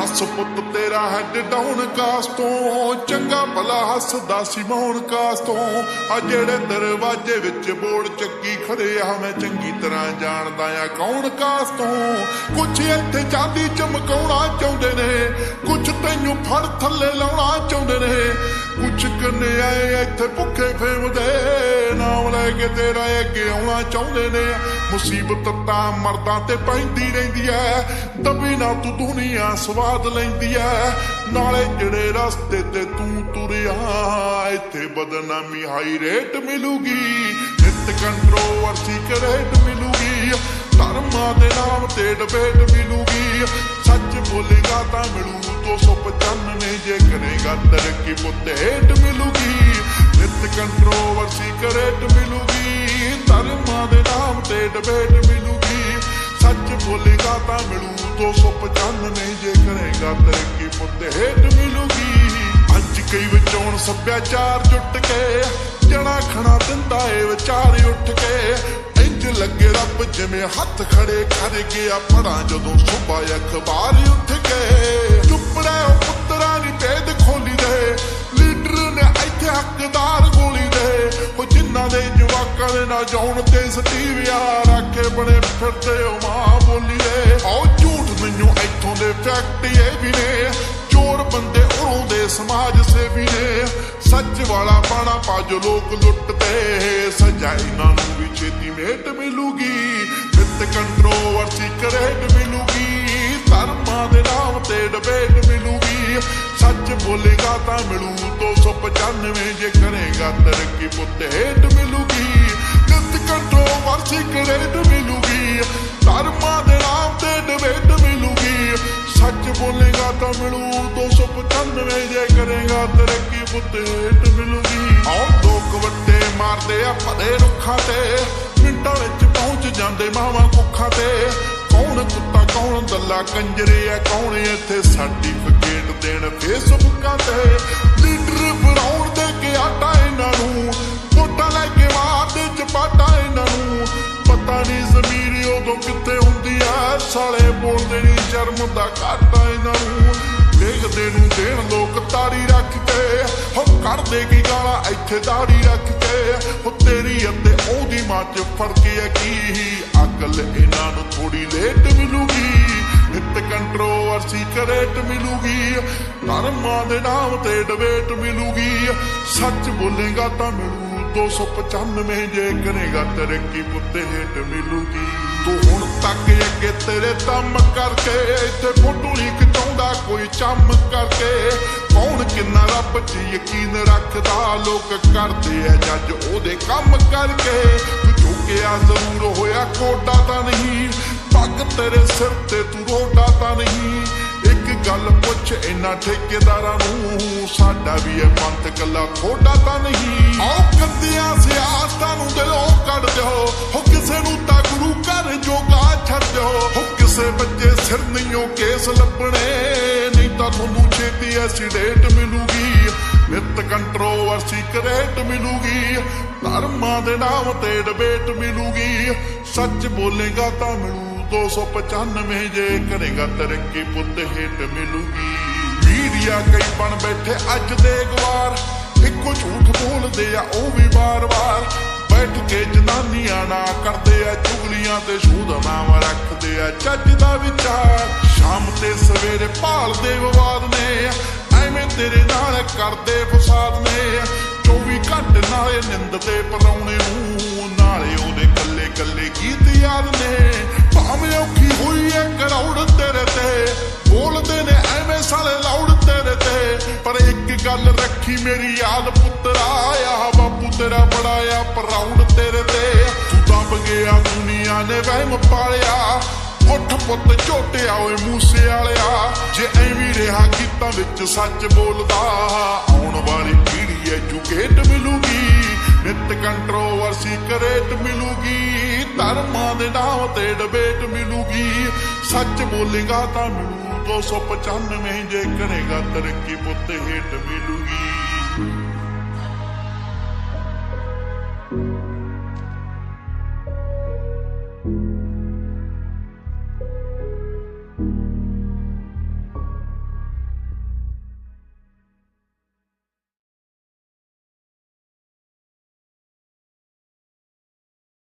ਦੱਸ ਪੁੱਤ ਤੇਰਾ ਹੈਡ ਡਾਊਨ ਕਾਸ ਚੰਗਾ ਭਲਾ ਹੱਸਦਾ ਸੀ ਮੌਣ ਕਾਸ ਆ ਜਿਹੜੇ ਦਰਵਾਜ਼ੇ ਵਿੱਚ ਬੋੜ ਚੱਕੀ ਖੜੇ ਆ, ਮੈਂ ਚੰਗੀ ਤਰ੍ਹਾਂ ਜਾਣਦਾ ਆ ਕੌਣ ਕਾਸ ਤੋਂ ਕੁਛ ਇੱਥੇ ਚਾਂਦੀ ਚਮਕਾਉਣਾ ਚਾਹੁੰਦੇ ਨੇ, ਕੁਛ ਤੈਨੂੰ ਫੜ ਥੱਲੇ ਲਾਉਣਾ ਚਾਹੁੰਦੇ ਨੇ। ਕੁਛ ਕੰਨੇ ਆਏ ਇੱਥੇ ਭੁੱਖੇ ਫੇਮਦੇ ਨਾਮ ਲੈ ਕੇ ਤੇਰਾ ਅੱਗੇ ਆਉਣਾ ਚਾਹੁੰਦੇ ਨੇ ਮੁਸੀਬਤ ਤਾਂ ਮਰਦਾਂ ਤੇ ਪੈਂਦੀ ਰਹਿੰਦੀ ਐ ਦਬੀ ਨਾ ਤੂੰ ਦੁਨੀਆ, ਸਵਾਦ ਲੈਂਦੀ ਐ ਨਾਲੇ ਜਿਹੜੇ ਰਸਤੇ ਤੇ ਤੂੰ ਤੁਰਿਆ, ਇੱਥੇ ਬਦਨਾਮੀ ਹਾਈ ਰੇਟ ਮਿਲੂਗੀ। ਨਿਤ ਕੰਟਰੋਵਰਸੀ ਕਰੇਟ ਮਿਲੂਗੀ। ਧਰਮਾਂ ਦੇ ਨਾਮ ਤੇ ਡਬੇਟ ਮਿਲੂਗੀ। ਸੱਚ ਬੋਲੇਗਾ ਤਾਂ ਮਿਲੂ 295 ਜੇ ਕਰੇਗਾ, ਤਰੱਕੀ ਪੁੱਤ ਹੇਟ ਮਿਲੂਗੀ। ਨਿਤ ਕੰਟਰੋਵਰਸੀ ਕਰੇਟ ਮਿਲੂਗੀ। ਧਰਮਾਂ ਦੇ ਨਾਮ ਤੇ ਡਬੇਟ ਮਿਲੂਗੀ। ਸੱਚ ਬੋਲੇਗਾ ਤਾਂ ਮਿਲੂ 295 ਜੇ ਕਰੇਗਾ, ਤਰੱਕੀ ਪੁੱਤ ਹੇਟ ਮਿਲੂਗੀ। ਅੱਜ ਕਈ ਵਿਚੋਂ ਸੱਭਿਆਚਾਰ ਜੁੱਟ ਕੇ ਜਣਾ ਖਣਾ ਦਿੰਦਾ ਏ, ਵਿਚਾਰ ਉੱਠ ਲੱਗੇ ਰੱਬ ਜਿਵੇਂ ਹੱਥ ਖੜੇ ਕਰ ਗਿਆ। ਪੜਾਂ ਜਦੋਂ ਸੁਬਾ ਅਖਬਾਰ ਉੱਠ ਕੇ ਚੁੱਪੜਾ ਉਹ ਪੁੱਤਰਾਂ ਦੀ ਭੇਦ ਖੋਲੀ ਦੇ। ਲੀਡਰ ਨੇ ਇੱਥੇ ਹੱਕਦਾਰ ਗੋਲੀ ਦੇ। ਉਹ ਜਿਨ੍ਹਾਂ ਦੇ ਜਵਾਕਾਂ ਦੇ ਨਾ ਜਾਉਣ ਤੇ ਸਟੀਵਿਆ ਰੱਖੇ ਬਣੇ ਫਿਰਦੇ ਉਹ ਮਾਂ ਬੋਲੀ ਦੇ ਆਓ ਝੂਠ ਮੈਨੂੰ ਇੱਥੋਂ ਦੇ ਫੈਕਟਰੀਏ ਵੀ ਨੇ। ਚੋਰ ਬੰਦੇ ਉਰੋਂ ਦੇ ਸਮਾਜ ਸੇਵੀ ਨੇ। ਸੱਚ ਵਾਲਾ ਪਾਣਾ ਪਾਜ ਲੋਕ ਲੁੱਟਦੇ ਸਜ਼ਾ ਇਹਨਾਂ ਵੀ ਛੇਤੀ ਮੇਟ ਮਿਲੂਗੀ ਨਿਤ ਕੰਟਰੋਵਰਸੀ ਕਰੇਟ ਮਿਲੂਗੀ, ਧਰਮਾਂ ਦੇ ਨਾਮ ਤੇ ਡਬੇਟ ਮਿਲੂਗੀ। ਸੱਚ ਬੋਲੇਗਾ ਤਾਂ ਮਿਲੂ 295 ਜੇ ਕਰੇਗਾ ਤਰੱਕੀ ਪੁੱਤ ਹੇਟ ਮਿਲੂਗੀ ਨਿਤ ਕੰਟਰੋਵਰਸੀ ਕਰੇਟ ਮਿਲੂਗੀ। ਧਰਮਾਂ ਦੇ ਨਾਮ ਤੇ ਡਬੇਟ ਮਿਲੂਗੀ, ਸੱਚ ਬੋਲੇਗਾ ਤਾਂ ਮਿਲੂ 295 ਜੇ ਕਰੇਗਾ ਤਰੱਕੀ ਪੁੱਤ ਹੇਟ ਮਿਲੂਗੀ। ਆਉ ਦੋ ਕਵੱਟੇ ਮਾਰਦੇ ਆ ਭਦੇ ਰੁੱਖਾਂ ਤੇ ਜਾਂਦੇ ਮਾਵਾਂ ਕੁੱਖਾਂ ਤੇ। ਕੌਣ ਕੁੱਤਾ, ਕੌਣ ਦੱਲਾ ਕੰਜਰੇ ਆ ਕੌਣ ਇੱਥੇ ਸਰਟੀਫਿਕੇਟ ਦੇਣ ਫੇਸਬੁੱਕਾਂ ਤੇ। ਲੀਡਰ ਬਣਾਉਣ ਦੇ ਕੇ ਆਟਾ ਇਹਨਾਂ ਨੂੰ, ਵੋਟਾਂ ਲੈ ਕੇ ਮਾਰਦੇ ਚਪਾਟਾ ਇਹਨਾਂ ਨੂੰ। ਪਤਾ ਨਹੀਂ ਜ਼ਮੀਰ ਉਦੋਂ ਕਿੱਥੇ ਹੁੰਦੀ ਆ ਸਾਲੇ ਬੋਲਦੇ ਨਹੀਂ ਸ਼ਰਮ ਦਾ ਘਾਟਾ ਇਹਨਾਂ ਨੂੰ। ਦੇਖਦੇ ਨੂੰ ਦੇਣ ਲੋਕ ਤਾੜੀ ਰੱਖ ਕੇ। ਹੋ ਕਰਦੇ ਕੀ ਗਾਲਾਂ ਇੱਥੇ ਦਾੜੀ ਰੱਖ ਕੇ। ਹੋ ਤੇਰੀ ਅਤੇ ਉਹਦੀ ਮਾਂ ਚ ਫ਼ਰਕ ਹੈ ਕੀ? ਅਕਲ ਇਹਨਾਂ ਨੂੰ ਥੋੜੀ ਲੇਟ ਮਿਲੂਗੀ। ਨਿਤ ਕੰਟਰੋਵਰਸੀ ਕਰੇਟ ਮਿਲੂਗੀ। ਧਰਮਾਂ ਦੇ ਨਾਮ ਤੇ ਡਬੇਟ ਮਿਲੂਗੀ। ਸੱਚ ਬੋਲੇਗਾ ਤਾਂ ਮਿਲੂ। 295 ਜੇ ਕਰੇਗਾ ਤਰੱਕੀ ਪੁੱਤੇ ਹੇਟ ਮਿਲੂਗੀ। ਤੂੰ ਹੁਣ ਤੱਕ ਅੱਗੇ ਤੇਰੇ ਦਮ ਕਰਕੇ ਇੱਥੇ ਫੋਟੋ ਨਹੀਂ ਖਿਚਾਉਂਦਾ ਕੋਈ ਚੰਮ ਕਰਕੇ। ਕੌਣ ਕਿੰਨਾ ਰੱਬ 'ਚ ਯਕੀਨ ਰੱਖਦਾ, ਲੋਕ ਕਰਦੇ ਆ ਜੱਜ ਉਹਦੇ ਕੰਮ ਕਰਕੇ। ਜ਼ਰੂਰ ਤਾਂ ਨਹੀਂ। ਪੱਗ ਤੇਰੇ ਸਿਰ ਤੇ ਤੂੰ ਰੋਡਾ ਤਾਂ ਨਹੀਂ। ਇੱਕ ਗੱਲ ਪੁੱਛ ਇਹਨਾਂ ਠੇਕੇਦਾਰਾਂ ਨੂੰ। ਸਾਡਾ ਵੀ ਇਹ ਪੰਥ ਕੱਲਾ ਥੋੜਾ ਤਾਂ ਨਹੀਂ। ਆਓ ਕੰਦੀਆਂ ਸਿਆਸਤਾਂ ਨੂੰ ਦਿਲੋਂ ਕੱਢ ਦਿਓ। ਹੋ ਕਿਸੇ ਨੂੰ ਤਾਂ ਗੁਰੂ ਘਰ ਜੋਗਾ ਛੱਡ ਦਿਓ। ਹੋ ਕਿਸੇ ਬੱਚੇ ਸਿਰ ਨਹੀਂਓ ਕੇਸ ਲੱਭਣੇ। ਨਹੀਂ ਤਾਂ ਤੁਹਾਨੂੰ ਛੇਤੀ ਐਕਸੀਡੈਂਟ ਮਿਲੂਗੀ। ਨਿਤ ਕੰਟਰੋਵਰਸੀ ਕਰੇਟ ਮਿਲੂਗੀ। ਧਰਮਾਂ ਦੇ ਨਾਮ ਤੇ ਡਿਬੇਟ ਮਿਲੂਗੀ। ਸੱਚ ਬੋਲੇਗਾ ਤਾਂ ਮਿਲੂ 295 ਜੇ ਕਰੇਗਾ ਤਰੱਕੀ ਪੁੱਤ ਹੇਟ ਮਿਲੂਗੀ। ਮੀਡੀਆ ਕਈ ਬਣ ਬੈਠੇ ਅੱਜ ਦੇ ਗਵਾਰ, ਇੱਕੋ ਝੂਠ ਬੋਲਦੇ ਆ, ਉਹ ਵੀ ਵਾਰ-ਵਾਰ। ਬੈਠ ਕੇ ਜਨਾਨੀਆਂ ਨਾ ਕਰਦੇ ਆ, ਚੁਗਲੀਆਂ ਤੇ ਸ਼ੂਦ ਨਾਮ ਰੱਖਦੇ ਆ, ਚੱਜ ਦਾ ਵਿਚਾਰ। ਸ਼ਾਮ ਤੇ ਸਵੇਰੇ ਭਾਲਦੇ ਵਿਵਾਦ ਨੇ ਐਵੇਂ ਤੇਰੇ ਨਾਲ ਕਰਦੇ ਫਸਾਦ ਨੇ 24 ਘੰਟੇ ਨਾਲੇ ਨਿੰਦ ਤੇ ਪਰਾਉਣੇ ਨੂੰ ਯਾਰ ਨੇ। ਭਾਵੇਂ ਔਖੀ ਹੋਈ ਐ ਕਰੌੜ ਤੇਰੇ ਤੇ। ਬੋਲਦੇ ਨੇ ਐਵੇਂ ਸਾਲੇ ਲਾਉੜ ਤੇਰੇ ਤੇ। ਪਰ ਇੱਕ ਗੱਲ ਰੱਖੀ ਮੇਰੀ ਯਾਦ ਪੁੱਤਰਾ ਆ ਬਾਪੂ ਤੇਰਾ ਬੜਾ ਆ ਪ੍ਰਾਊਡ ਤੇਰੇ ਤੇ। ਤੂੰ ਦਬ ਗਿਆ ਦੁਨੀਆ ਨੇ ਵਹਿਮ ਪਾਲਿਆ। ਉੱਠ ਪੁੱਤ ਝੋਟਿਆ ਓਏ ਮੂਸੇ ਵਾਲਿਆ। ਜੇ ਐਵੇਂ ਰਿਹਾ ਗੀਤਾਂ ਵਿੱਚ ਸੱਚ ਬੋਲਦਾ, ਆਉਣ ਵਾਲੀ ਪੀੜ੍ਹੀ ਐਜੂਕੇਟ ਮਿਲੂਗੀ। ਨਿਤ ਕੰਟਰੋਵਰਸੀ ਕਰੇਟ ਮਿਲੂਗੀ। ਧਰਮਾਂ ਦੇ ਨਾਮ ਤੇ ਡਿਬੇਟ ਮਿਲੂਗੀ। ਸੱਚ ਬੋਲੇਗਾ ਤਾਂ ਮਿਲੂ 295 ਜੇ ਕਰੇਗਾ ਤਰੱਕੀ ਪੁੱਤ ਹੇਠ ਮਿਲੂਗੀ।